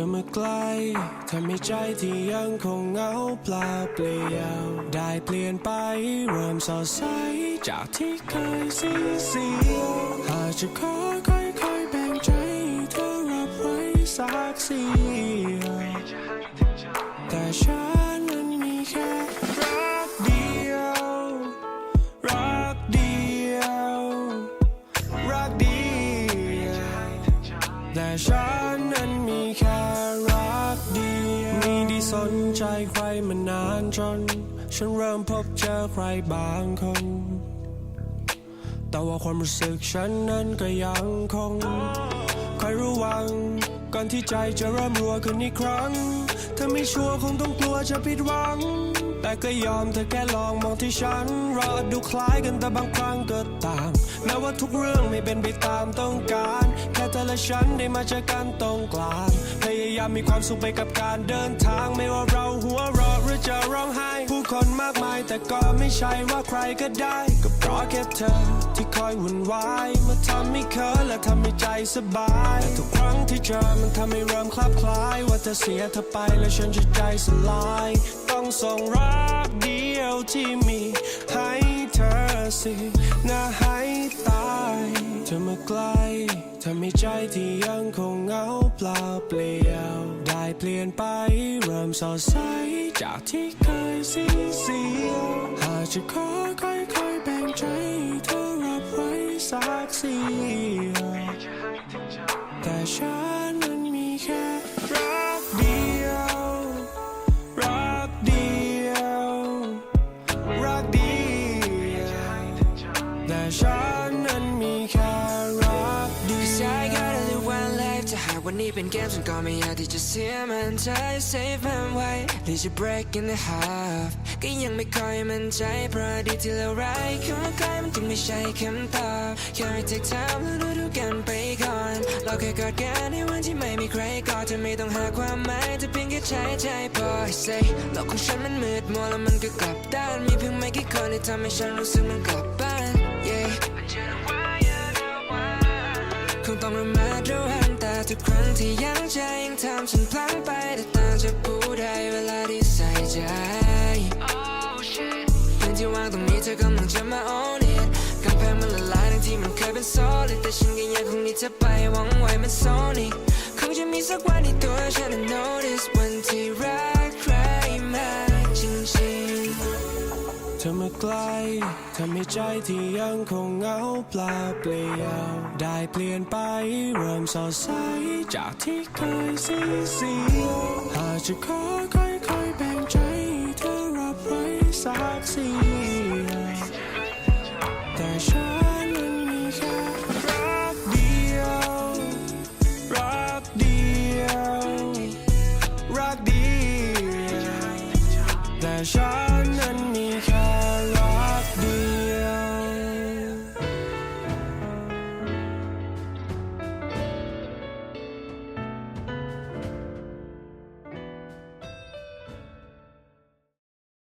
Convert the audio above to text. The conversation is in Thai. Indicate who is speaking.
Speaker 1: ธอมาใกล้ทำให้ใจที่ยังคงเหงาเปล่าเปลี่ยว ได้เปลี่ยนไปเริ่มสดใสจากที่เคยสีเสียวหากจะขอค่อยๆแบ่งใจเธอรับไว้สักเสียวแต่ฉันนั้นมีแค่รักเดียว รักเดียว รักเดียวแต่ฉัน สนใจใครมานานจน ฉันเริ่มพบเจอใครบางคน แต่ว่าความรู้สึกฉันนั้นก็ยังคงคอยระวังก่อนที่ใจจะเริ่มรัวขึ้นอีกครั้ง ถ้าไม่ชัวร์คงต้องกลัวจะผิดหวัง แต่ก็ยอมเธอแค่ลองมองที่ฉัน เราอาจดูคล้ายกันแต่บางครั้งก็ต่าง แม้ว่าทุกเรื่องไม่เป็นไปตามต้องการ แค่เธอและฉันได้มาเจอกันตรงกลาง พยายามมีความสุขไปกับการเดินทาง ไม่ว่าเราหัวเราะหรือจะร้องไห้ ผู้คนมากมายแต่ก็ไม่ใช่ว่าใครก็ได้ ก็เพราะแค่เธอที่คอยวุ่นวายมาทำให้เคินและทำให้ใจสบายแต่ทุกครั้งที่เจอมันทำให้เริ่มคลับคล้าย ว่าจะเสียเธอไปแล้วฉันจะใจสลาย ต้องส่งรั ที่มีให้เธอสิน่าให้ตายเธอมาใกล้ทำให้ใจที่ยังคงเหงาเปล่าเปลี่ยว ได้เปลี่ยนไปเริ่มสดใสจากที่เคยสีเสียวหากจะขอค่อยๆแบ่งใจเธอรับไว้สักเสียแต่ฉัน แต่ฉันนั้นมีแค่รักเดียว
Speaker 2: Cause I got only one life จะหากวันนี้เป็นเกมฉันก็ไม่อยากที่จะเสียมันใจ save มันไว้หรือจะ break in the half ก็ยังไม่ค่อยมั่นใจเพราะดีที่เลวร้ายคำว่าใครมันจึงไม่ใช่คำตอบแค่ให้ take time แล้วดูดูกันไปก่อน เราแค่กอดกันในวันที่ไม่มีใครกอดเธอไม่ต้องหาความหมายเธอเพียงแค่ใช้ใจพอ say โลกของฉันมันมืดมัวแล้วมันก็กลับด้านมีเพียงไม่กี่คนที่ทำให้ฉันรู้สึกมันกลับบ้าน ระมัดระวังแต่ทุกครั้งที่ยังใจยังทำฉันพลั้งไปแต่ต่างจะพูดได้เวลาที่ใส่ใจเรื่องที่วางตรงนี้เธอกำลังจะมา own it กำแพงมันละลายทั้งที่มันเคยเป็น solid แต่ฉันก็ยังคง need เธอไปหวังไว้มัน sonic คงจะมีสักวันที่ตัวฉัน notice วันที่รัก
Speaker 1: อมาใกล้ทำให้ใจที่ยังคงเหงาเปล่าเปลี่ยว ได้เปลี่ยนไปเริ่มสดใสจากที่เคยสีเสียวหากจะขอค่อยๆแบ่งใจเธอรับไว้สักเสียวแต่ฉันนั้นมีแค่รักเดียว รักเดียว รักเดียวแต่ฉัน